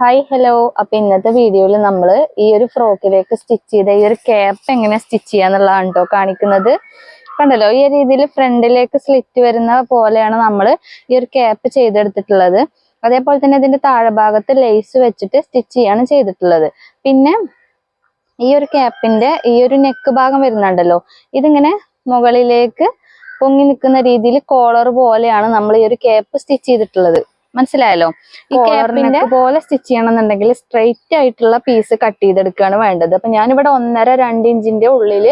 Hi hello അപ്പൊ ഇന്നത്തെ വീഡിയോയിൽ നമ്മൾ ഈ ഒരു ഫ്രോക്കിലേക്ക് സ്റ്റിച്ച് ചെയ്ത ഈ ഒരു ക്യാപ്പ് എങ്ങനെ സ്റ്റിച്ച് ചെയ്യാന്നുള്ളതാണ് കേട്ടോ കാണിക്കുന്നത്. കണ്ടല്ലോ ഈ രീതിയിൽ ഫ്രണ്ടിലേക്ക് സ്ലിറ്റ് വരുന്ന പോലെയാണ് നമ്മൾ ഈ ഒരു ക്യാപ്പ് ചെയ്തെടുത്തിട്ടുള്ളത്. അതേപോലെ തന്നെ ഇതിന്റെ താഴെഭാഗത്ത് ലേസ് വെച്ചിട്ട് സ്റ്റിച്ച് ചെയ്യാണ് ചെയ്തിട്ടുള്ളത്. പിന്നെ ഈ ഒരു ക്യാപ്പിന്റെ ഈ ഒരു നെക്ക് ഭാഗം വരുന്നുണ്ടല്ലോ ഇതിങ്ങനെ മുകളിലേക്ക് പൊങ്ങി നിൽക്കുന്ന രീതിയിൽ കോളർ പോലെയാണ് നമ്മൾ ഈ ഒരു ക്യാപ്പ് സ്റ്റിച്ച് ചെയ്തിട്ടുള്ളത്. മനസ്സിലായല്ലോ? ഈ ക്യാപ്പിന്റെ പോലെ സ്റ്റിച്ച് ചെയ്യണമെന്നുണ്ടെങ്കിൽ സ്ട്രെയിറ്റ് ആയിട്ടുള്ള പീസ് കട്ട് ചെയ്തെടുക്കുകയാണ് വേണ്ടത്. അപ്പൊ ഞാനിവിടെ ഒന്നര രണ്ട് ഇഞ്ചിന്റെ ഉള്ളിൽ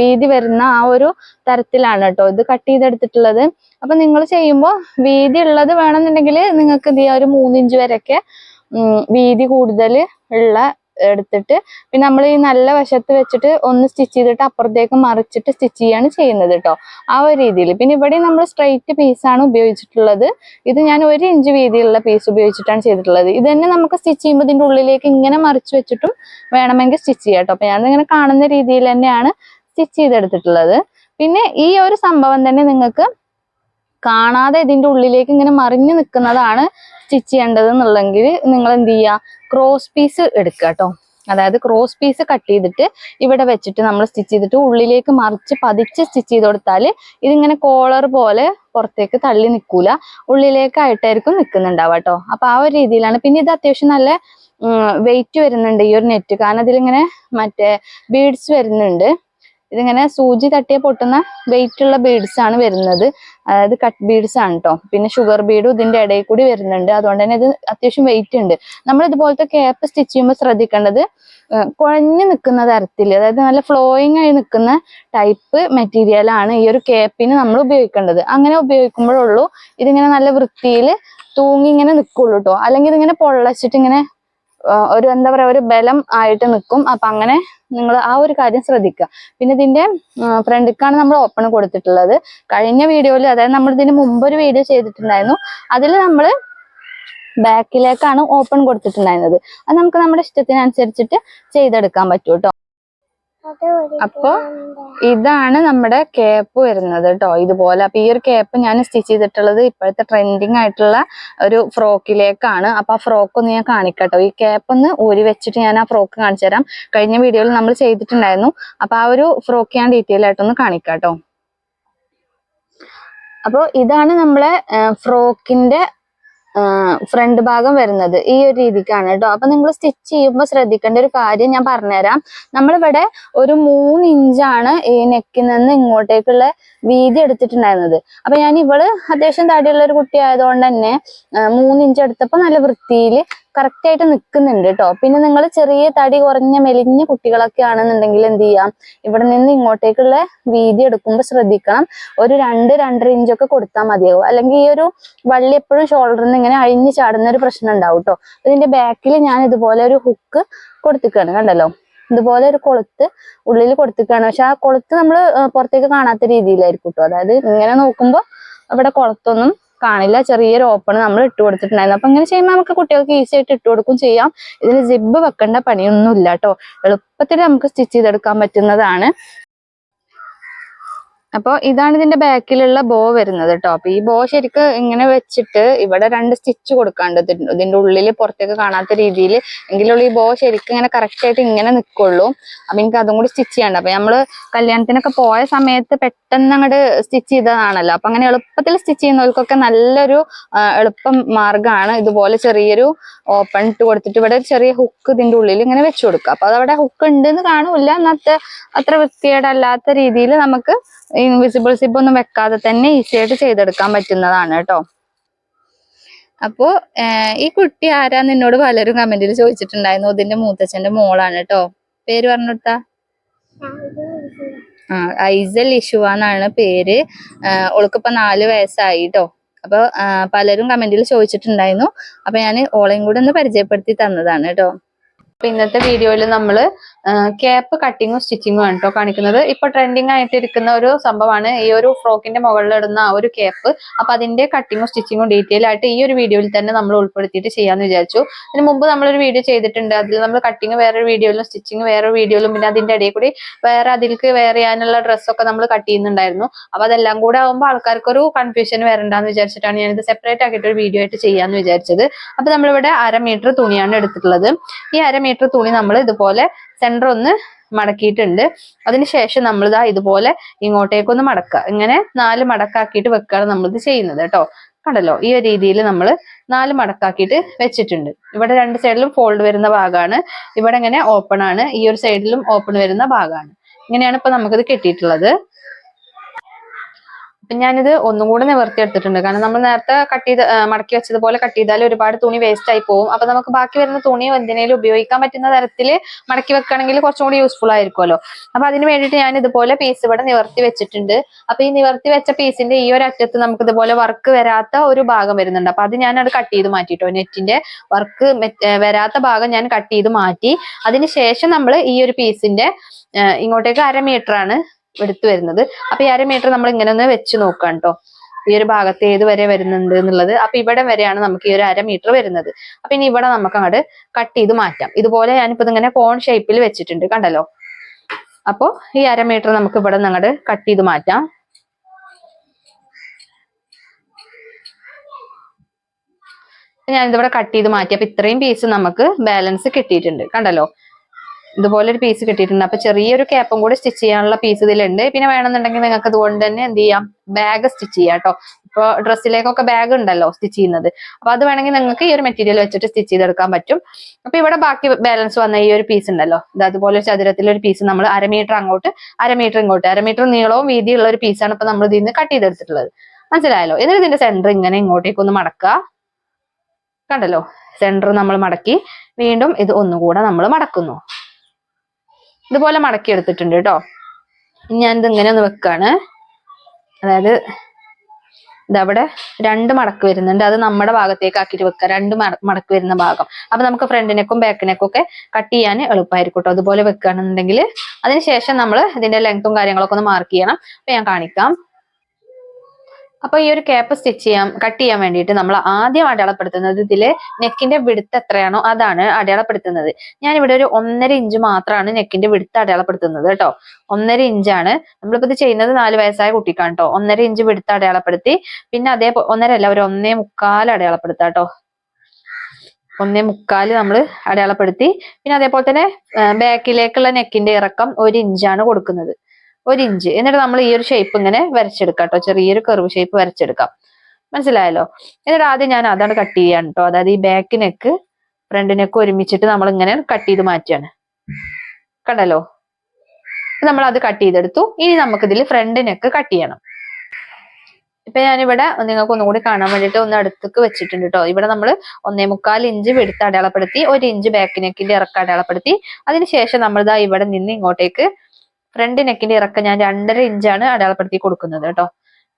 വീതി വരുന്ന ആ ഒരു തരത്തിലാണ് കേട്ടോ ഇത് കട്ട് ചെയ്തെടുത്തിട്ടുള്ളത്. അപ്പൊ നിങ്ങൾ ചെയ്യുമ്പോൾ വീതി ഉള്ളത് വേണമെന്നുണ്ടെങ്കിൽ നിങ്ങൾക്ക് ഇത് ഒരു മൂന്നിഞ്ച് വരെയൊക്കെ വീതി കൂടുതൽ ഉള്ള എടുത്തിട്ട് പിന്നെ നമ്മൾ ഈ നല്ല വശത്ത് വെച്ചിട്ട് ഒന്ന് സ്റ്റിച്ച് ചെയ്തിട്ട് അപ്പുറത്തേക്ക് മറിച്ചിട്ട് സ്റ്റിച്ച് ചെയ്യാണ് ചെയ്യുന്നത് കേട്ടോ ആ ഒരു രീതിയിൽ പിന്നെ ഇവിടെ നമ്മൾ സ്ട്രെയിറ്റ് പീസാണ് ഉപയോഗിച്ചിട്ടുള്ളത്. ഇത് ഞാൻ ഒരു ഇഞ്ച് വീതിയുള്ള പീസ് ഉപയോഗിച്ചിട്ടാണ് ചെയ്തിട്ടുള്ളത്. ഇത് തന്നെ നമുക്ക് സ്റ്റിച്ച് ചെയ്യുമ്പോൾ ഇതിന്റെ ഉള്ളിലേക്ക് ഇങ്ങനെ മറിച്ച് വെച്ചിട്ടും വേണമെങ്കിൽ സ്റ്റിച്ച് ചെയ്യാം കേട്ടോ അപ്പം ഞാൻ ഇങ്ങനെ കാണുന്ന രീതിയിൽ തന്നെയാണ് സ്റ്റിച്ച് ചെയ്തെടുത്തിട്ടുള്ളത്. പിന്നെ ഈ ഒരു സംഭവം തന്നെ നിങ്ങൾക്ക് കാണാതെ ഇതിന്റെ ഉള്ളിലേക്ക് ഇങ്ങനെ മറിഞ്ഞു നിൽക്കുന്നതാണ് സ്റ്റിച്ച് ചെയ്യേണ്ടത് എന്നുള്ളെങ്കിൽ നിങ്ങൾ എന്ത് ചെയ്യുക? ക്രോസ് പീസ് എടുക്കുക കേട്ടോ അതായത് ക്രോസ് പീസ് കട്ട് ചെയ്തിട്ട് ഇവിടെ വെച്ചിട്ട് നമ്മൾ സ്റ്റിച്ച് ചെയ്തിട്ട് ഉള്ളിലേക്ക് മറിച്ച് പതിച്ച് സ്റ്റിച്ച് ചെയ്ത് കൊടുത്താൽ ഇതിങ്ങനെ കോളർ പോലെ പുറത്തേക്ക് തള്ളി നിൽക്കൂല. ഉള്ളിലേക്കായിട്ടായിരിക്കും നിൽക്കുന്നുണ്ടാവുക കേട്ടോ അപ്പൊ ആ ഒരു രീതിയിലാണ്. പിന്നെ ഇത് അത്യാവശ്യം നല്ല വെയിറ്റ് വരുന്നുണ്ട് ഈ ഒരു നെറ്റ് കാരണം അതിലിങ്ങനെ മറ്റേ ബീഡ്സ് വരുന്നുണ്ട്. ഇതിങ്ങനെ സൂചി തട്ടിയ പൊട്ടുന്ന വെയിറ്റ് ഉള്ള ബീഡ്സ് ആണ് വരുന്നത്. അതായത് കട്ട് ബീഡ്സ് ആണ് കേട്ടോ പിന്നെ ഷുഗർ ബീഡും ഇതിന്റെ ഇടയിൽ കൂടി വരുന്നുണ്ട്. അതുകൊണ്ട് തന്നെ ഇത് അത്യാവശ്യം വെയിറ്റ് ഉണ്ട്. നമ്മൾ ഇതുപോലത്തെ ക്യാപ്പ് സ്റ്റിച്ച് ചെയ്യുമ്പോൾ ശ്രദ്ധിക്കേണ്ടത് കുഴഞ്ഞു നിൽക്കുന്ന തരത്തിൽ അതായത് നല്ല ഫ്ലോയിങ് ആയി നിൽക്കുന്ന ടൈപ്പ് മെറ്റീരിയൽ ആണ് ഈ ഒരു ക്യാപ്പിന് നമ്മൾ ഉപയോഗിക്കേണ്ടത്. അങ്ങനെ ഉപയോഗിക്കുമ്പോഴുള്ളൂ ഇതിങ്ങനെ നല്ല വൃത്തിയിൽ തൂങ്ങി ഇങ്ങനെ നിൽക്കുള്ളൂ കേട്ടോ അല്ലെങ്കിൽ ഇതിങ്ങനെ പൊള്ളച്ചിട്ട് ഇങ്ങനെ ഒരു എന്താ പറയാ ഒരു ബലം ആയിട്ട് നിൽക്കും അപ്പൊ അങ്ങനെ നിങ്ങൾ ആ ഒരു കാര്യം ശ്രദ്ധിക്കുക. പിന്നെ ഇതിന്റെ ഫ്രണ്ടിക്കാണ് നമ്മൾ ഓപ്പൺ കൊടുത്തിട്ടുള്ളത്. കഴിഞ്ഞ വീഡിയോയിൽ അതായത് നമ്മൾ ഇതിന് മുമ്പ് ഒരു വീഡിയോ ചെയ്തിട്ടുണ്ടായിരുന്നു. അതിൽ നമ്മൾ ബാക്കിലേക്കാണ് ഓപ്പൺ കൊടുത്തിട്ടുണ്ടായിരുന്നത്. അത് നമുക്ക് നമ്മുടെ ഇഷ്ടത്തിനനുസരിച്ചിട്ട് ചെയ്തെടുക്കാൻ പറ്റൂട്ടോ. കേട്ടോ അപ്പൊ ഇതാണ് നമ്മുടെ കേപ്പ് വരുന്നത് കേട്ടോ ഇതുപോലെ അപ്പൊ ഈ ഒരു കേപ്പ് ഞാൻ സ്റ്റിച്ച് ചെയ്തിട്ടുള്ളത് ഇപ്പോഴത്തെ ട്രെൻഡിങ് ആയിട്ടുള്ള ഒരു ഫ്രോക്കിലേക്കാണ്. അപ്പൊ ആ ഫ്രോക്ക് ഒന്ന് ഞാൻ കാണിക്കട്ടോ. ഈ കേപ്പ് ഒന്ന് ഊരി വെച്ചിട്ട് ഞാൻ ആ ഫ്രോക്ക് കാണിച്ചു തരാം. കഴിഞ്ഞ വീഡിയോയിൽ നമ്മൾ ചെയ്തിട്ടുണ്ടായിരുന്നു. അപ്പൊ ആ ഒരു ഫ്രോക്ക് ഞാൻ ഡീറ്റെയിൽ ആയിട്ടൊന്ന് കാണിക്കാട്ടോ. അപ്പോൾ ഇതാണ് നമ്മളെ ഫ്രോക്കിന്റെ ഫ്രണ്ട് ഭാഗം വരുന്നത് ഈ ഒരു രീതിക്കാണ് കേട്ടോ. അപ്പൊ നിങ്ങൾ സ്റ്റിച്ച് ചെയ്യുമ്പോൾ ശ്രദ്ധിക്കേണ്ട ഒരു കാര്യം ഞാൻ പറഞ്ഞുതരാം. നമ്മളിവിടെ ഒരു മൂന്ന് ഇഞ്ചാണ് ഈ നെക്കിൽ നിന്ന് ഇങ്ങോട്ടേക്കുള്ള വീതി എടുത്തിട്ടുണ്ടായിരുന്നത്. അപ്പൊ ഞാൻ ഇവൾ അത്യാവശ്യം തടിയുള്ള ഒരു കുട്ടി ആയതുകൊണ്ട് തന്നെ മൂന്ന് ഇഞ്ച് എടുത്തപ്പോൾ നല്ല വൃത്തിയിൽ കറക്റ്റ് ആയിട്ട് നിൽക്കുന്നുണ്ട് കേട്ടോ പിന്നെ നിങ്ങൾ ചെറിയ തടി കുറഞ്ഞ മെലിഞ്ഞ കുട്ടികളൊക്കെ ആണെന്നുണ്ടെങ്കിൽ എന്ത് ചെയ്യാം? ഇവിടെ നിന്ന് ഇങ്ങോട്ടേക്കുള്ള വീതി എടുക്കുമ്പോൾ ശ്രദ്ധിക്കണം. ഒരു രണ്ട് രണ്ടര ഇഞ്ചൊക്കെ കൊടുത്താൽ മതിയാവും. അല്ലെങ്കിൽ ഈ ഒരു വള്ളി എപ്പോഴും ഷോൾഡറിൽ നിന്ന് ഇങ്ങനെ അഴിഞ്ഞു ചാടുന്ന ഒരു പ്രശ്നം ഉണ്ടാവും കേട്ടോ ഇതിന്റെ ബാക്കിൽ ഞാൻ ഇതുപോലെ ഒരു ഹുക്ക് കൊടുത്തിക്കാണ്. കണ്ടല്ലോ? ഇതുപോലെ ഒരു കൊളുത്ത് ഉള്ളിൽ കൊടുത്തിക്കാണ്. പക്ഷെ ആ കൊളുത്ത് നമ്മൾ പുറത്തേക്ക് കാണാത്ത രീതിയിലായിരിക്കും കേട്ടോ അതായത് ഇങ്ങനെ നോക്കുമ്പോൾ അവിടെ കൊളുത്തൊന്നും കാണില്ല. ചെറിയൊരു ഓപ്പൺ നമ്മൾ ഇട്ട് കൊടുത്തിട്ടുണ്ടായിരുന്നു. അപ്പൊ ഇങ്ങനെ ചെയ്യുമ്പോൾ നമുക്ക് കുട്ടികൾക്ക് ഈസി ആയിട്ട് ഇട്ട് കൊടുക്കും ചെയ്യാം. ഇതിന് ജിബ് വെക്കേണ്ട പണിയൊന്നും ഇല്ല കേട്ടോ എളുപ്പത്തിൽ നമുക്ക് സ്റ്റിച്ച് ചെയ്തെടുക്കാൻ പറ്റുന്നതാണ്. അപ്പോൾ ഇതാണ് ഇതിന്റെ ബാക്കിലുള്ള ബോ വരുന്നത് കേട്ടോ അപ്പൊ ഈ ബോ ശരിക്ക് ഇങ്ങനെ വെച്ചിട്ട് ഇവിടെ രണ്ട് സ്റ്റിച്ച് കൊടുക്കാണ്ട് ഇതിന്റെ ഉള്ളിൽ പുറത്തേക്ക് കാണാത്ത രീതിയിൽ എങ്കിലുള്ള ഈ ബോ ശരിക്കും ഇങ്ങനെ കറക്റ്റ് ആയിട്ട് ഇങ്ങനെ നിൽക്കുള്ളൂ അപ്പൊ എനിക്ക് അതും കൂടി സ്റ്റിച്ച് ചെയ്യണ്ട. അപ്പൊ നമ്മൾ കല്യാണത്തിനൊക്കെ പോയ സമയത്ത് പെട്ടെന്ന് അങ്ങോട്ട് സ്റ്റിച്ച് ചെയ്തതാണല്ലോ. അപ്പൊ അങ്ങനെ എളുപ്പത്തിൽ സ്റ്റിച്ച് ചെയ്യുന്നവർക്കൊക്കെ നല്ലൊരു എളുപ്പം മാർഗമാണ് ഇതുപോലെ ചെറിയൊരു ഓപ്പൺ ഇട്ട് കൊടുത്തിട്ട് ഇവിടെ ചെറിയ ഹുക്ക് ഇതിന്റെ ഉള്ളിൽ ഇങ്ങനെ വെച്ച് കൊടുക്കുക. അപ്പൊ അതവിടെ ഹുക്ക് ഉണ്ട് എന്ന് കാണൂല. എന്നത്തെ അത്ര വൃത്തികേടല്ലാത്ത രീതിയിൽ നമുക്ക് ഇൻവിസിബിൾ സിബ് ഒന്നും വെക്കാതെ തന്നെ ഈസി ആയിട്ട് ചെയ്തെടുക്കാൻ പറ്റുന്നതാണ് കേട്ടോ. അപ്പോ ഈ കുട്ടി ആരാ നിന്നോട് പലരും കമന്റിൽ ചോദിച്ചിട്ടുണ്ടായിരുന്നു. ഇതിന്റെ മൂത്തച്ഛന്റെ മോളാണ് കേട്ടോ. പേര് പറഞ്ഞു ആ ഐസൽ ഇഷുവ എന്നാണ് പേര്. ഓൾക്കിപ്പോ നാല് വയസ്സായി കേട്ടോ. അപ്പൊ ആഹ് പലരും കമന്റിൽ ചോദിച്ചിട്ടുണ്ടായിരുന്നു. അപ്പൊ ഞാൻ ഓളെയും കൂടെ ഒന്ന് പരിചയപ്പെടുത്തി തന്നതാണ് കേട്ടോ. അപ്പൊ ഇന്നത്തെ വീഡിയോയിൽ നമ്മൾ ക്യാപ്പ് കട്ടിങ്ങും സ്റ്റിച്ചിങ്ങും ആണ് കേട്ടോ കാണിക്കുന്നത്. ഇപ്പൊ ട്രെൻഡിങ് ആയിട്ട് ഇരിക്കുന്ന ഒരു സംഭവമാണ് ഈ ഒരു ഫ്രോക്കിന്റെ മുകളിൽ ഇടുന്ന ആ ഒരു ക്യാപ്പ് അപ്പൊ അതിന്റെ കട്ടിങ്ങും സ്റ്റിച്ചിങ്ങും ഡീറ്റെയിൽ ആയിട്ട് ഈ ഒരു വീഡിയോയിൽ തന്നെ നമ്മൾ ഉൾപ്പെടുത്തിയിട്ട് ചെയ്യാന്ന് വിചാരിച്ചു. ഇതിന് മുമ്പ് നമ്മളൊരു വീഡിയോ ചെയ്തിട്ടുണ്ട്. അതിൽ നമ്മൾ കട്ടിങ് വേറൊരു വീഡിയോയിലും സ്റ്റിച്ചിങ് വേറൊരു വീഡിയോയിലും പിന്നെ അതിന്റെ ഇടയിൽ കൂടി വേറെ അതിൽക്ക് വേറെ ചെയ്യാനുള്ള ഡ്രസ്സൊക്കെ നമ്മൾ കട്ട് ചെയ്യുന്നുണ്ടായിരുന്നു. അപ്പൊ അതെല്ലാം കൂടെ ആകുമ്പോൾ ആൾക്കാർക്ക് ഒരു കൺഫ്യൂഷൻ വരണ്ടെന്ന് വിചാരിച്ചിട്ടാണ് ഞാനിത് സെപ്പറേറ്റ് ആക്കിയിട്ട് ഒരു വീഡിയോ ആയിട്ട് ചെയ്യാന്ന് വിചാരിച്ചത്. അപ്പൊ നമ്മളിവിടെ അര മീറ്റർ തുണിയാണ് എടുത്തിട്ടുള്ളത്. ഈ അര മീറ്റർ തുണി നമ്മൾ ഇതുപോലെ സെന്റർ ഒന്ന് മടക്കിയിട്ടുണ്ട്. അതിനുശേഷം നമ്മൾ ഇതാ ഇതുപോലെ ഇങ്ങോട്ടേക്കൊന്ന് മടക്കുക. ഇങ്ങനെ നാല് മടക്കാക്കിയിട്ട് വെക്കുകയാണ് നമ്മളിത് ചെയ്യുന്നത് കേട്ടോ. കണ്ടല്ലോ? ഈ ഒരു രീതിയിൽ നമ്മൾ നാല് മടക്കാക്കിയിട്ട് വെച്ചിട്ടുണ്ട്. ഇവിടെ രണ്ട് സൈഡിലും ഫോൾഡ് വരുന്ന ഭാഗമാണ് ഇവിടെ ഇങ്ങനെ ഓപ്പൺ ആണ്. ഈ ഒരു സൈഡിലും ഓപ്പൺ വരുന്ന ഭാഗമാണ് ഇങ്ങനെയാണ് ഇപ്പൊ നമുക്കിത് കിട്ടിയിട്ടുള്ളത്. അപ്പൊ ഞാനിത് ഒന്നും കൂടെ നിവർത്തി എടുത്തിട്ടുണ്ട്. കാരണം നമ്മൾ നേരത്തെ കട്ട് ചെയ്ത് മടക്കി വെച്ചതുപോലെ കട്ട് ചെയ്താൽ ഒരുപാട് തുണി വേസ്റ്റ് ആയി പോകും. അപ്പൊ നമുക്ക് ബാക്കി വരുന്ന തുണി എന്തിനേലും ഉപയോഗിക്കാൻ പറ്റുന്ന തരത്തിൽ മടക്കി വെക്കുകയാണെങ്കിൽ കുറച്ചും കൂടി യൂസ്ഫുൾ ആയിരിക്കുമല്ലോ. അപ്പൊ അതിന് വേണ്ടിയിട്ട് ഞാൻ ഇതുപോലെ പീസ് ഇവിടെ നിവർത്തി വെച്ചിട്ടുണ്ട്. അപ്പൊ ഈ നിവർത്തി വെച്ച പീസിന്റെ ഈ ഒരു അറ്റത്ത് നമുക്ക് ഇതുപോലെ വർക്ക് വരാത്ത ഒരു ഭാഗം വരുന്നുണ്ട്. അപ്പൊ അത് ഞാൻ അത് കട്ട് ചെയ്ത് മാറ്റിട്ടോ. നെറ്റിന്റെ വർക്ക് വരാത്ത ഭാഗം ഞാൻ കട്ട് ചെയ്ത് മാറ്റി. അതിന് ശേഷം നമ്മൾ ഈ ഒരു പീസിന്റെ ഇങ്ങോട്ടേക്ക് അര മീറ്റർ ആണ് എടുത്തു വരുന്നത്. അപ്പൊ ഈ അരമീറ്റർ നമ്മൾ ഇങ്ങനെ ഒന്ന് വെച്ച് നോക്കാം കേട്ടോ ഈ ഒരു ഭാഗത്ത് ഏത് വരെ വരുന്നുണ്ട് എന്നുള്ളത്. അപ്പൊ ഇവിടെ വരെയാണ് നമുക്ക് ഈ ഒരു അര മീറ്റർ വരുന്നത്. അപ്പൊ ഇനി ഇവിടെ നമുക്ക് അങ്ങോട്ട് കട്ട് ചെയ്ത് മാറ്റാം. ഇതുപോലെ ഞാനിപ്പോ ഇതിങ്ങനെ കോൺ ഷേപ്പിൽ വെച്ചിട്ടുണ്ട് കണ്ടല്ലോ. അപ്പോ ഈ അര മീറ്റർ നമുക്ക് ഇവിടെ നിന്ന് അങ്ങോട്ട് കട്ട് ചെയ്ത് മാറ്റാം. ഞാനിതിവിടെ കട്ട് ചെയ്ത് മാറ്റി. അപ്പൊ ഇത്രയും പീസ് നമുക്ക് ബാലൻസ് കിട്ടിയിട്ടുണ്ട്. കണ്ടല്ലോ? ഇതുപോലെ ഒരു പീസ് കിട്ടിയിട്ടുണ്ട്. അപ്പൊ ചെറിയൊരു ക്യാപ്പും കൂടി സ്റ്റിച്ച് ചെയ്യാനുള്ള പീസ് ഇതിലുണ്ട്. പിന്നെ വേണമെന്നുണ്ടെങ്കിൽ നിങ്ങൾക്ക് അതുകൊണ്ട് തന്നെ എന്ത് ചെയ്യാം? ബാഗ് സ്റ്റിച്ച് ചെയ്യാം കേട്ടോ ഇപ്പൊ ഡ്രസ്സിലേക്കൊക്കെ ബാഗ് ഉണ്ടല്ലോ സ്റ്റിച്ച് ചെയ്യുന്നത്. അപ്പൊ അത് വേണമെങ്കിൽ നിങ്ങൾക്ക് ഈ ഒരു മെറ്റീരിയൽ വെച്ചിട്ട് സ്റ്റിച്ച് ചെയ്തെടുക്കാൻ പറ്റും. അപ്പൊ ഇവിടെ ബാക്കി ബാലൻസ് വന്ന ഈ ഒരു പീസ് ഉണ്ടല്ലോ. ഇത് അതുപോലെ ചതുരത്തിലെ ഒരു പീസ് നമ്മൾ അര മീറ്റർ അങ്ങോട്ട് അര മീറ്റർ ഇങ്ങോട്ട്. അര മീറ്റർ നീളവും വീതിയുള്ള ഒരു പീസാണ് ഇപ്പൊ നമ്മൾ ഇതിൽ നിന്ന് കട്ട് ചെയ്തെടുത്തിട്ടുള്ളത്. മനസ്സിലായല്ലോ? എന്നിട്ട് ഇതിന്റെ സെന്റർ ഇങ്ങനെ ഇങ്ങോട്ടേക്ക് ഒന്ന് മടക്കുക. കണ്ടല്ലോ? സെന്റർ നമ്മൾ മടക്കി. വീണ്ടും ഇത് ഒന്നുകൂടെ നമ്മൾ മടക്കുന്നു. ഇതുപോലെ മടക്കി എടുത്തിട്ടുണ്ട് കേട്ടോ. ഞാനിത് ഇങ്ങനെ ഒന്ന് വെക്കാണ്. അതായത് ഇതവിടെ രണ്ട് മടക്ക് വരുന്നുണ്ട്. അത് നമ്മുടെ ഭാഗത്തേക്ക് ആക്കിയിട്ട് വെക്കുക. രണ്ട് മടക്ക് വരുന്ന ഭാഗം. അപ്പൊ നമുക്ക് ഫ്രണ്ടിനേക്കും ബാക്കിനേക്കും ഒക്കെ കട്ട് ചെയ്യാൻ എളുപ്പമായിരിക്കും കേട്ടോ. അതുപോലെ വെക്കുകയാണെന്നുണ്ടെങ്കിൽ അതിനുശേഷം നമ്മൾ ഇതിന്റെ ലെങ്ത്തും കാര്യങ്ങളൊക്കെ ഒന്ന് മാർക്ക് ചെയ്യണം. അപ്പൊ ഞാൻ കാണിക്കാം. അപ്പൊ ഈ ഒരു ക്യാപ്പ് സ്റ്റിച്ച് ചെയ്യാൻ കട്ട് ചെയ്യാൻ വേണ്ടിയിട്ട് നമ്മൾ ആദ്യം അടയാളപ്പെടുത്തുന്നത് ഇതിൽ നെക്കിന്റെ വിടുത്ത് എത്രയാണോ അതാണ് അടയാളപ്പെടുത്തുന്നത്. ഞാൻ ഇവിടെ ഒരു ഒന്നര ഇഞ്ച് മാത്രമാണ് നെക്കിന്റെ വിടുത്ത് അടയാളപ്പെടുത്തുന്നത് കേട്ടോ. ഒന്നര ഇഞ്ചാണ് നമ്മളിപ്പോ ഇത് ചെയ്യുന്നത് നാല് വയസ്സായ കുട്ടിക്കാണ് കേട്ടോ ഒന്നര ഇഞ്ച് വിടുത്ത് അടയാളപ്പെടുത്തി പിന്നെ അതേ ഒന്നര അല്ല ഒരു ഒന്നേ മുക്കാൽ അടയാളപ്പെടുത്താം കേട്ടോ ഒന്നേ മുക്കാൽ നമ്മൾ അടയാളപ്പെടുത്തി പിന്നെ അതേപോലെ തന്നെ ബാക്കിലേക്കുള്ള നെക്കിന്റെ ഇറക്കം ഒരു ഇഞ്ചാണ് കൊടുക്കുന്നത്. ഒരു ഇഞ്ച്. എന്നിട്ട് നമ്മൾ ഈ ഒരു ഷേപ്പ് ഇങ്ങനെ വരച്ചെടുക്കാം കേട്ടോ ചെറിയൊരു കർവ് ഷേപ്പ് വരച്ചെടുക്കാം. മനസ്സിലായല്ലോ? എന്നിട്ട് ആദ്യം ഞാൻ അതാണ് കട്ട് ചെയ്യാൻ കേട്ടോ അതായത് ഈ ബാക്ക് നെക്ക് ഫ്രണ്ട് നെക്ക് ഒരുമിച്ചിട്ട് നമ്മൾ ഇങ്ങനെ കട്ട് ചെയ്ത് മാറ്റുകയാണ് കണ്ടല്ലോ? നമ്മൾ അത് കട്ട് ചെയ്തെടുത്തു. ഇനി നമുക്ക് ഇതിൽ ഫ്രണ്ട് നെക്ക് കട്ട് ചെയ്യണം. ഇപ്പൊ ഞാനിവിടെ നിങ്ങൾക്ക് ഒന്നുകൂടി കാണാൻ വേണ്ടിയിട്ട് ഒന്ന് അടുത്തേക്ക് വെച്ചിട്ടുണ്ട് കേട്ടോ ഇവിടെ നമ്മൾ ഒന്നേ മുക്കാൽ ഇഞ്ച് വെടുത്ത് അടയാളപ്പെടുത്തി ഒരു ഇഞ്ച് ബാക്ക് നെക്കിന്റെ ഇറക്കം അടയാളപ്പെടുത്തി. അതിനുശേഷം നമ്മൾ ഇതാ ഇവിടെ നിന്ന് ഇങ്ങോട്ടേക്ക് ഫ്രണ്ട് നെക്കിന്റെ ഇറക്കം ഞാൻ രണ്ടര ഇഞ്ചാണ് അടയാളപ്പെടുത്തി കൊടുക്കുന്നത് കേട്ടോ.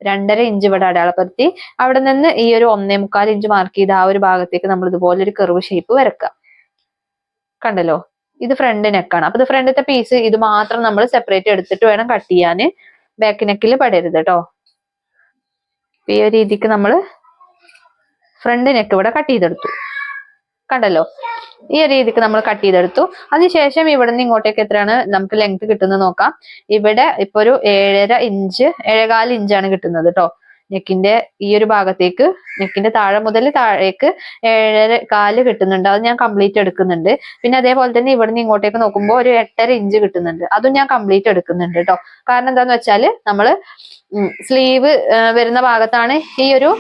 രണ്ടര ഇഞ്ച് ഇവിടെ അടയാളപ്പെടുത്തി. അവിടെ നിന്ന് ഈ ഒരു ഒന്നേ മുക്കാൽ ഇഞ്ച് മാർക്ക് ചെയ്ത് ആ ഒരു ഭാഗത്തേക്ക് നമ്മൾ ഇതുപോലെ ഒരു കർവ് ഷേപ്പ് വരക്കാം കണ്ടല്ലോ? ഇത് ഫ്രണ്ട് നെക്കാണ് അപ്പൊ ഇത് ഫ്രണ്ടത്തെ പീസ് ഇത് മാത്രം നമ്മൾ സെപ്പറേറ്റ് എടുത്തിട്ട് വേണം കട്ട് ചെയ്യാൻ. ബാക്ക് നെക്കിൽ പടരുത് കേട്ടോ. ഈ ഒരു രീതിക്ക് നമ്മൾ ഫ്രണ്ട് നെക്ക് ഇവിടെ കട്ട് ചെയ്തെടുത്തു. കണ്ടല്ലോ? ഈ രീതിക്ക് നമ്മൾ കട്ട് ചെയ്തെടുത്തു. അതിനുശേഷം ഇവിടെ നിന്ന് ഇങ്ങോട്ടേക്ക് എത്രയാണ്? നമുക്ക് ലെങ്ത് കിട്ടുന്നത് നോക്കാം. ഇവിടെ ഇപ്പൊ ഒരു ഏഴര ഇഞ്ച് ഏഴേകാൽ ഇഞ്ചാണ് കിട്ടുന്നത് കേട്ടോ നെക്കിന്റെ ഈ ഒരു ഭാഗത്തേക്ക് നെക്കിന്റെ താഴെ മുതൽ താഴേക്ക് ഏഴര കാൽ കിട്ടുന്നുണ്ട്. അത് ഞാൻ കംപ്ലീറ്റ് എടുക്കുന്നുണ്ട്. പിന്നെ അതേപോലെ തന്നെ ഇവിടെ നിന്ന് ഇങ്ങോട്ടേക്ക് നോക്കുമ്പോൾ ഒരു എട്ടര ഇഞ്ച് കിട്ടുന്നുണ്ട്. അതും ഞാൻ കംപ്ലീറ്റ് എടുക്കുന്നുണ്ട് കേട്ടോ കാരണം എന്താന്ന് വെച്ചാൽ നമ്മൾ സ്ലീവ് വരുന്ന ഭാഗത്താണ് ഈ ഒരു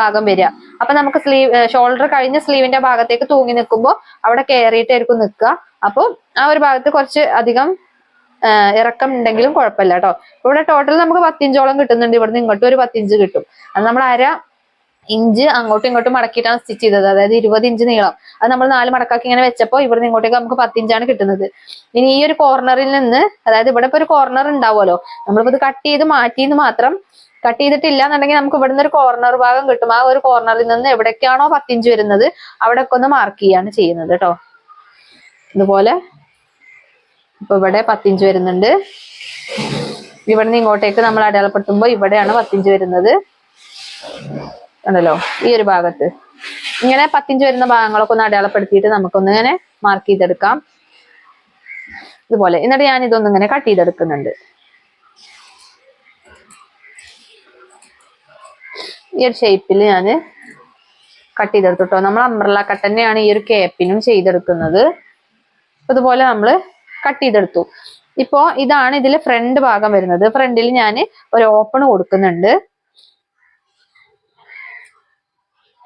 ഭാഗം വരിക. അപ്പൊ നമുക്ക് സ്ലീവ് ഷോൾഡർ കഴിഞ്ഞ സ്ലീവിന്റെ ഭാഗത്തേക്ക് തൂങ്ങി നിൽക്കുമ്പോൾ അവിടെ കയറിയിട്ടായിരിക്കും നിൽക്കുക. അപ്പോൾ ആ ഒരു ഭാഗത്ത് കുറച്ച് അധികം ഇറക്കം ഉണ്ടെങ്കിലും കുഴപ്പമില്ല കേട്ടോ. ഇവിടെ ടോട്ടൽ നമുക്ക് പത്തിഞ്ചോളം കിട്ടുന്നുണ്ട്. ഇവിടുന്ന് ഇങ്ങോട്ടും ഒരു പത്തിഞ്ച് കിട്ടും. അത് നമ്മൾ അര ഇഞ്ച് അങ്ങോട്ടും ഇങ്ങോട്ടും മടക്കിയിട്ടാണ് സ്റ്റിച്ച് ചെയ്തത്. അതായത് ഇരുപത് ഇഞ്ച് നീളം. അത് നമ്മൾ നാല് മടക്കാക്കി ഇങ്ങനെ വെച്ചപ്പോൾ ഇവിടുന്ന് ഇങ്ങോട്ടേക്ക് നമുക്ക് പത്തിഞ്ചാണ് കിട്ടുന്നത്. ഇനി ഈ ഒരു കോർണറിൽ നിന്ന് അതായത് ഇവിടെ ഇപ്പൊ ഒരു കോർണർ ഉണ്ടാവുമല്ലോ. നമ്മളിപ്പോ ഇത് കട്ട് ചെയ്ത് മാറ്റിയെന്ന് മാത്രം കട്ട് ചെയ്തിട്ടില്ല എന്നുണ്ടെങ്കിൽ നമുക്ക് ഇവിടുന്ന് ഒരു കോർണർ ഭാഗം കിട്ടും. ആ ഒരു കോർണറിൽ നിന്ന് എവിടേക്കാണോ പത്തിഞ്ച് വരുന്നത് അവിടെ ഒക്കെ ഒന്ന് മാർക്ക് ചെയ്യാണ് ചെയ്യുന്നത് കേട്ടോ ഇതുപോലെ ഇപ്പൊ ഇവിടെ പത്തിഞ്ച് വരുന്നുണ്ട്. ഇവിടെ നിന്ന് ഇങ്ങോട്ടേക്ക് നമ്മൾ അടയാളപ്പെടുത്തുമ്പോൾ ഇവിടെയാണ് പത്തിഞ്ച് വരുന്നത്. ഉണ്ടല്ലോ ഈ ഒരു ഭാഗത്ത്. ഇങ്ങനെ പത്തിഞ്ച് വരുന്ന ഭാഗങ്ങളൊക്കെ ഒന്ന് അടയാളപ്പെടുത്തിയിട്ട് നമുക്കൊന്ന് ഇങ്ങനെ മാർക്ക് ചെയ്തെടുക്കാം. ഇതുപോലെ. എന്നിട്ട് ഞാൻ ഇതൊന്നും ഇങ്ങനെ കട്ട് ചെയ്തെടുക്കുന്നുണ്ട്. ഈ ഒരു ഷേപ്പിൽ ഞാൻ കട്ട് ചെയ്തെടുത്തു കേട്ടോ നമ്മൾ അംബ്രല കട്ട് തന്നെയാണ് ഈ ഒരു കേപ്പിനും ചെയ്തെടുക്കുന്നത്. അതുപോലെ നമ്മൾ കട്ട് ചെയ്തെടുത്തു. ഇപ്പോൾ ഇതാണ് ഇതിൽ ഫ്രണ്ട് ഭാഗം വരുന്നത്. ഫ്രണ്ടിൽ ഞാൻ ഒരു ഓപ്പൺ കൊടുക്കുന്നുണ്ട്.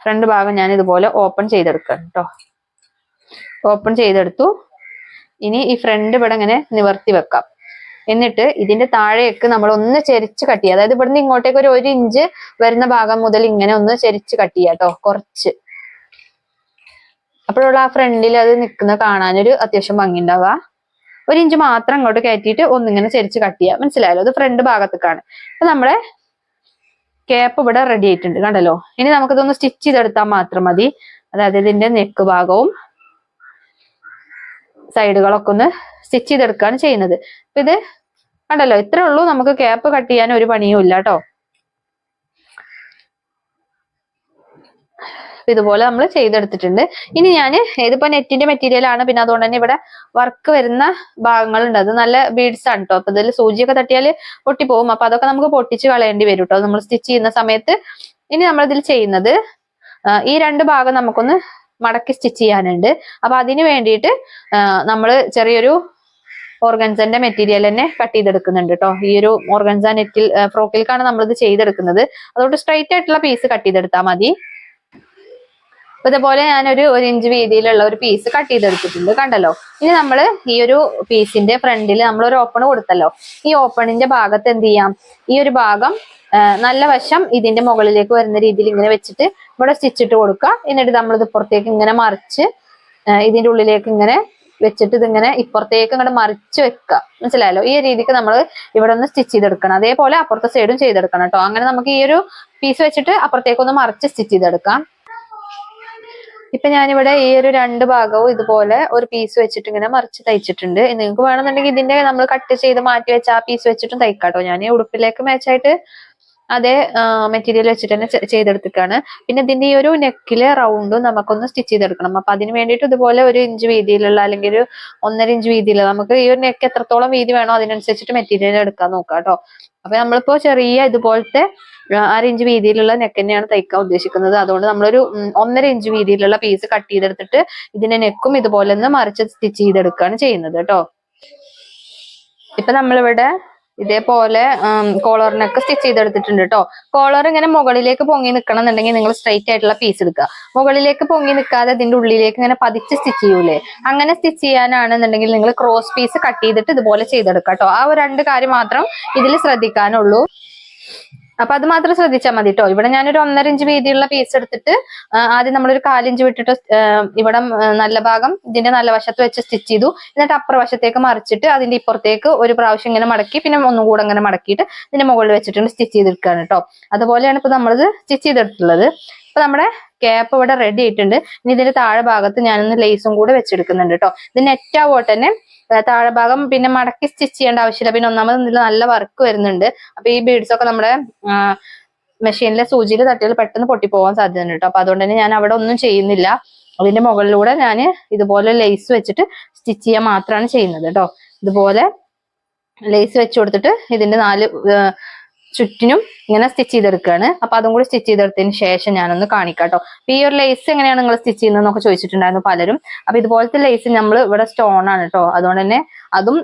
ഫ്രണ്ട് ഭാഗം ഞാൻ ഇതുപോലെ ഓപ്പൺ ചെയ്തെടുക്കാം കേട്ടോ ഓപ്പൺ ചെയ്തെടുത്തു. ഇനി ഈ ഫ്രണ്ട് ഇവിടെ ഇങ്ങനെ നിവർത്തി വെക്കാം. എന്നിട്ട് ഇതിന്റെ താഴേക്ക് നമ്മൾ ഒന്ന് ചെരിച്ച് കട്ട് ചെയ്യുക. അതായത് ഇവിടുന്ന് ഇങ്ങോട്ടേക്ക് ഒരു ഒരു ഇഞ്ച് വരുന്ന ഭാഗം മുതൽ ഇങ്ങനെ ഒന്ന് ചെരിച്ച് കട്ട് ചെയ്യുക കേട്ടോ കുറച്ച്. അപ്പോഴുള്ള ആ ഫ്രണ്ടിൽ അത് നിൽക്കുന്ന കാണാനൊരു അത്യാവശ്യം ഭംഗി ഉണ്ടാവുക ഒരു ഇഞ്ച് മാത്രം അങ്ങോട്ട് കയറ്റിയിട്ട് ഒന്നിങ്ങനെ ചെരിച്ച് കട്ട് ചെയ്യുക. മനസ്സിലായല്ലോ? അത് ഫ്രണ്ട് ഭാഗത്തേക്കാണ്. അപ്പൊ നമ്മളെ ക്യാപ്പ് ഇവിടെ റെഡി ആയിട്ടുണ്ട്. കണ്ടല്ലോ? ഇനി നമുക്കിതൊന്ന് സ്റ്റിച്ച് ചെയ്തെടുത്താൽ മാത്രം മതി. അതായത് ഇതിന്റെ നെക്ക് ഭാഗവും സൈഡുകളൊക്കെ ഒന്ന് സ്റ്റിച്ച് ചെയ്തെടുക്കുകയാണ് ചെയ്യുന്നത്. അപ്പൊ ഇത് കണ്ടല്ലോ ഇത്രേ ഉള്ളൂ. നമുക്ക് ക്യാപ്പ് കട്ട് ചെയ്യാൻ ഒരു പണിയും ഇല്ല കേട്ടോ. ഇതുപോലെ നമ്മൾ ചെയ്തെടുത്തിട്ടുണ്ട്. ഇനി ഞാൻ ഇതിപ്പോ നെറ്റിന്റെ മെറ്റീരിയൽ ആണ്. പിന്നെ അതുകൊണ്ട് തന്നെ ഇവിടെ വർക്ക് വരുന്ന ഭാഗങ്ങളുണ്ട്. അത് നല്ല ബീഡ്സ് ആണ് കേട്ടോ. അപ്പൊ ഇതിൽ സൂചിയൊക്കെ തട്ടിയാൽ പൊട്ടിപ്പോവും. അപ്പൊ അതൊക്കെ നമുക്ക് പൊട്ടിച്ച് കളയേണ്ടി വരും കേട്ടോ. നമ്മൾ സ്റ്റിച്ച് ചെയ്യുന്ന സമയത്ത് ഇനി നമ്മൾ ഇതിൽ ചെയ്യുന്നത് ഈ രണ്ട് ഭാഗം നമുക്കൊന്ന് മടക്കി സ്റ്റിച്ച് ചെയ്യാനുണ്ട്. അപ്പൊ അതിന് വേണ്ടിയിട്ട് നമ്മൾ ചെറിയൊരു ഓർഗൻസന്റെ മെറ്റീരിയൽ തന്നെ കട്ട് ചെയ്തെടുക്കുന്നുണ്ട് കേട്ടോ ഈ ഒരു ഓർഗൻസ നെറ്റിൽ ഫ്രോക്കിലേക്കാണ് നമ്മളിത് ചെയ്തെടുക്കുന്നത്. അതുകൊണ്ട് സ്ട്രൈറ്റ് ആയിട്ടുള്ള പീസ് കട്ട് ചെയ്തെടുത്താൽ മതി. അപ്പൊ ഇതേപോലെ ഞാനൊരു ഒരു ഇഞ്ച് വീതിയിലുള്ള ഒരു പീസ് കട്ട് ചെയ്തെടുത്തിട്ടുണ്ട്. കണ്ടല്ലോ? ഇനി നമ്മൾ ഈ ഒരു പീസിന്റെ ഫ്രണ്ടിൽ നമ്മൾ ഒരു ഓപ്പൺ കൊടുത്തല്ലോ. ഈ ഓപ്പണിന്റെ ഭാഗത്ത് എന്ത് ചെയ്യാം? ഈ ഒരു ഭാഗം നല്ല വശം ഇതിന്റെ മുകളിലേക്ക് വരുന്ന രീതിയിൽ ഇങ്ങനെ വെച്ചിട്ട് ഇവിടെ സ്റ്റിച്ചിട്ട് കൊടുക്കുക. എന്നിട്ട് നമ്മളിത് പുറത്തേക്ക് ഇങ്ങനെ മറിച്ച് ഇതിന്റെ ഉള്ളിലേക്ക് ഇങ്ങനെ വെച്ചിട്ട് ഇതിങ്ങനെ ഇപ്പുറത്തേക്ക് ഇങ്ങോട്ട് മറിച്ച് വെക്കുക. മനസ്സിലായല്ലോ? ഈ രീതിക്ക് നമ്മൾ ഇവിടെ ഒന്ന് സ്റ്റിച്ച് ചെയ്തെടുക്കണം. അതേപോലെ അപ്പുറത്തെ സൈഡും ചെയ്തെടുക്കണം കേട്ടോ. അങ്ങനെ നമുക്ക് ഈ ഒരു പീസ് വെച്ചിട്ട് അപ്പുറത്തേക്കൊന്ന് മറിച്ച് സ്റ്റിച്ച് ചെയ്തെടുക്കാം. ഇപ്പൊ ഞാനിവിടെ ഈ ഒരു രണ്ട് ഭാഗവും ഇതുപോലെ ഒരു പീസ് വെച്ചിട്ട് ഇങ്ങനെ മറിച്ച് തയ്ച്ചിട്ടുണ്ട്. നിങ്ങൾക്ക് വേണമെന്നുണ്ടെങ്കിൽ ഇതിന്റെ നമ്മൾ കട്ട് ചെയ്ത് മാറ്റി വെച്ച ആ പീസ് വെച്ചിട്ടും തയ്ക്കാട്ടോ. ഞാൻ ഉടുപ്പിലേക്ക് മാച്ചായിട്ട് അതേ മെറ്റീരിയൽ വെച്ചിട്ട് തന്നെ ചെയ്തെടുത്തിട്ടാണ് പിന്നെ ഇതിന്റെ ഈ ഒരു നെക്കിലെ റൗണ്ടും നമുക്കൊന്ന് സ്റ്റിച്ച് ചെയ്തെടുക്കണം. അപ്പൊ അതിന് വേണ്ടിയിട്ട് ഇതുപോലെ ഒരു ഇഞ്ച് വീതിയിലുള്ള അല്ലെങ്കിൽ ഒരു ഒന്നര ഇഞ്ച് വീതിയിലുള്ള നമുക്ക് ഈ ഒരു നെക്ക് എത്രത്തോളം വീതി വേണോ അതിനനുസരിച്ചിട്ട് മെറ്റീരിയൽ എടുക്കാൻ നോക്കാം കേട്ടോ അപ്പൊ നമ്മളിപ്പോ ചെറിയ ഇതുപോലത്തെ അര ഇഞ്ച് വീതിയിലുള്ള നെക്ക് തന്നെയാണ് തയ്ക്കാൻ ഉദ്ദേശിക്കുന്നത്. അതുകൊണ്ട് നമ്മളൊരു ഒന്നര ഇഞ്ച് വീതിയിലുള്ള പീസ് കട്ട് ചെയ്തെടുത്തിട്ട് ഇതിന്റെ നെക്കും ഇതുപോലെ ഒന്ന് മറിച്ച് സ്റ്റിച്ച് ചെയ്തെടുക്കുകയാണ് ചെയ്യുന്നത് കേട്ടോ ഇപ്പൊ നമ്മളിവിടെ ഇതേപോലെ കോളറിനൊക്കെ സ്റ്റിച്ച് ചെയ്തെടുത്തിട്ടുണ്ട് കേട്ടോ കോളർ ഇങ്ങനെ മുകളിലേക്ക് പൊങ്ങി നിൽക്കണം എന്നുണ്ടെങ്കിൽ നിങ്ങൾ സ്ട്രൈറ്റ് ആയിട്ടുള്ള പീസ് എടുക്കുക. മുകളിലേക്ക് പൊങ്ങി നിൽക്കാതെ അതിന്റെ ഉള്ളിലേക്ക് ഇങ്ങനെ പതിച്ച് സ്റ്റിച്ച് ചെയ്യൂലേ? അങ്ങനെ സ്റ്റിച്ച് ചെയ്യാനാണെന്നുണ്ടെങ്കിൽ നിങ്ങൾ ക്രോസ് പീസ് കട്ട് ചെയ്തിട്ട് ഇതുപോലെ ചെയ്തെടുക്കുക കേട്ടോ ആ ഒരു രണ്ട് കാര്യം മാത്രം ഇതിൽ ശ്രദ്ധിക്കാനുള്ളൂ. അപ്പൊ അത് മാത്രം ശ്രദ്ധിച്ചാൽ മതി കേട്ടോ ഇവിടെ ഞാനൊരു ഒന്നര ഇഞ്ച് വീതിയുള്ള പീസ് എടുത്തിട്ട് ആദ്യം നമ്മളൊരു കാലിഞ്ച് വിട്ടിട്ട് ഇവിടെ നല്ല ഭാഗം ഇതിന്റെ നല്ല വശത്ത് വെച്ച് സ്റ്റിച്ച് ചെയ്തു. എന്നിട്ട് അപ്പുറ വശത്തേക്ക് മറിച്ചിട്ട് അതിന്റെ ഇപ്പുറത്തേക്ക് ഒരു പ്രാവശ്യം ഇങ്ങനെ മടക്കി പിന്നെ ഒന്നും കൂടെ ഇങ്ങനെ മടക്കിയിട്ട് ഇതിന്റെ മുകളിൽ വെച്ചിട്ടുണ്ട് സ്റ്റിച്ച് ചെയ്തെടുക്കുകയാണ് കേട്ടോ അതുപോലെയാണ് ഇപ്പൊ നമ്മളിത് സ്റ്റിച്ച് ചെയ്തെടുത്തുള്ളത് ഇപ്പൊ നമ്മുടെ ക്യാപ്പ് ഇവിടെ റെഡി ആയിട്ടുണ്ട്. ഇനി ഇതിന്റെ താഴെ ഭാഗത്ത് ഞാനൊന്ന് ലേസും കൂടെ വെച്ചെടുക്കുന്നുണ്ട് കേട്ടോ ഇത് നെറ്റ് ആവോട്ട് തന്നെ. താഴെ ഭാഗം പിന്നെ മടക്കി സ്റ്റിച്ച് ചെയ്യേണ്ട ആവശ്യമില്ല. പിന്നെ ഒന്നാമത് ഇതിൽ നല്ല വർക്ക് വരുന്നുണ്ട്. അപ്പൊ ഈ ബീഡ്സ് ഒക്കെ നമ്മുടെ മെഷീനിലെ സൂചിയിൽ തട്ടിയാൽ പെട്ടെന്ന് പൊട്ടിപ്പോകാൻ സാധ്യതയുണ്ട് കേട്ടോ അപ്പൊ അതുകൊണ്ട് തന്നെ ഞാൻ അവിടെ ഒന്നും ചെയ്യുന്നില്ല. അതിന്റെ മുകളിലൂടെ ഞാൻ ഇതുപോലെ ലേസ് വെച്ചിട്ട് സ്റ്റിച്ച് ചെയ്യാൻ മാത്രമാണ് ചെയ്യുന്നത് കേട്ടോ ഇതുപോലെ ലേസ് വെച്ച് കൊടുത്തിട്ട് ഇതിന്റെ നാല് ചുറ്റിനും ഇങ്ങനെ സ്റ്റിച്ച് ചെയ്തെടുക്കുകയാണ് അപ്പൊ അതും കൂടി സ്റ്റിച്ച് ചെയ്തെടുത്തതിന് ശേഷം ഞാനൊന്ന് കാണിക്കാം കേട്ടോ അപ്പൊ ഈ ഒരു ലേസ് എങ്ങനെയാണ് നിങ്ങൾ സ്റ്റിച്ച് ചെയ്യുന്നതെന്നൊക്കെ ചോദിച്ചിട്ടുണ്ടായിരുന്നു പലരും. അപ്പൊ ഇതുപോലത്തെ ലേസ് നമ്മൾ ഇവിടെ സ്റ്റോൺ ആണ് കേട്ടോ അതുകൊണ്ട് തന്നെ അതും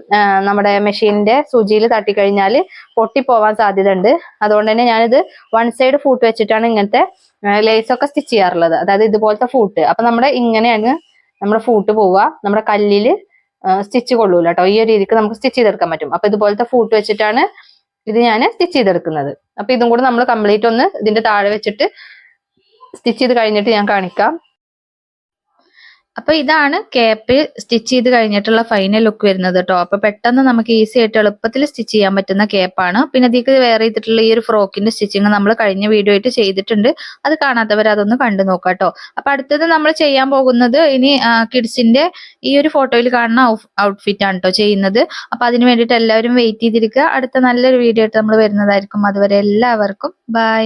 നമ്മുടെ മെഷീനിന്റെ സൂചിയിൽ തട്ടിക്കഴിഞ്ഞാൽ പൊട്ടിപ്പോവാൻ സാധ്യത ഉണ്ട് അതുകൊണ്ട് തന്നെ ഞാനിത് വൺ സൈഡ് ഫൂട്ട് വെച്ചിട്ടാണ് ഇങ്ങനത്തെ ലേസ് ഒക്കെ സ്റ്റിച്ച് ചെയ്യാറുള്ളത്. അതായത് ഇതുപോലത്തെ ഫൂട്ട് അപ്പൊ നമ്മുടെ ഇങ്ങനെയാണ് നമ്മുടെ ഫൂട്ട് പോവുക. നമ്മുടെ കല്ലിൽ സ്റ്റിച്ച് കൊള്ളൂല കേട്ടോ ഈ ഒരു രീതിക്ക് നമുക്ക് സ്റ്റിച്ച് ചെയ്തെടുക്കാൻ പറ്റും. അപ്പൊ ഇതുപോലത്തെ ഫൂട്ട് വെച്ചിട്ടാണ് ഇത് ഞാൻ സ്റ്റിച്ച് ചെയ്തെടുക്കുന്നത്. അപ്പൊ ഇതും കൂടെ നമ്മൾ കംപ്ലീറ്റ് ഒന്ന് ഇതിന്റെ താഴെ വെച്ചിട്ട് സ്റ്റിച്ച് ചെയ്ത് കഴിഞ്ഞിട്ട് ഞാൻ കാണിക്കാം. അപ്പൊ ഇതാണ് ക്യാപ്പ് സ്റ്റിച്ച് ചെയ്ത് കഴിഞ്ഞിട്ടുള്ള ഫൈനൽ ലുക്ക് വരുന്നത് കേട്ടോ അപ്പൊ പെട്ടെന്ന് നമുക്ക് ഈസി ആയിട്ട് എളുപ്പത്തിൽ സ്റ്റിച്ച് ചെയ്യാൻ പറ്റുന്ന ക്യാപ്പാണ് പിന്നെ ഇതിക്ക് വേറെ ചെയ്തിട്ടുള്ള ഈ ഒരു ഫ്രോക്കിന്റെ സ്റ്റിച്ചിങ് നമ്മൾ കഴിഞ്ഞ വീഡിയോ ആയിട്ട് ചെയ്തിട്ടുണ്ട്. അത് കാണാത്തവർ അതൊന്ന് കണ്ടു നോക്കാം കേട്ടോ അപ്പൊ അടുത്തത് നമ്മൾ ചെയ്യാൻ പോകുന്നത് ഇനി കിഡ്സിന്റെ ഈ ഒരു ഫോട്ടോയിൽ കാണുന്ന ഔട്ട്ഫിറ്റ് ആണ് കേട്ടോ ചെയ്യുന്നത്. അപ്പൊ അതിന് വേണ്ടിയിട്ട് എല്ലാവരും വെയിറ്റ് ചെയ്തിരിക്കുക. അടുത്ത നല്ലൊരു വീഡിയോ ആയിട്ട് നമ്മൾ വരുന്നതായിരിക്കും. അതുവരെ എല്ലാവർക്കും ബൈ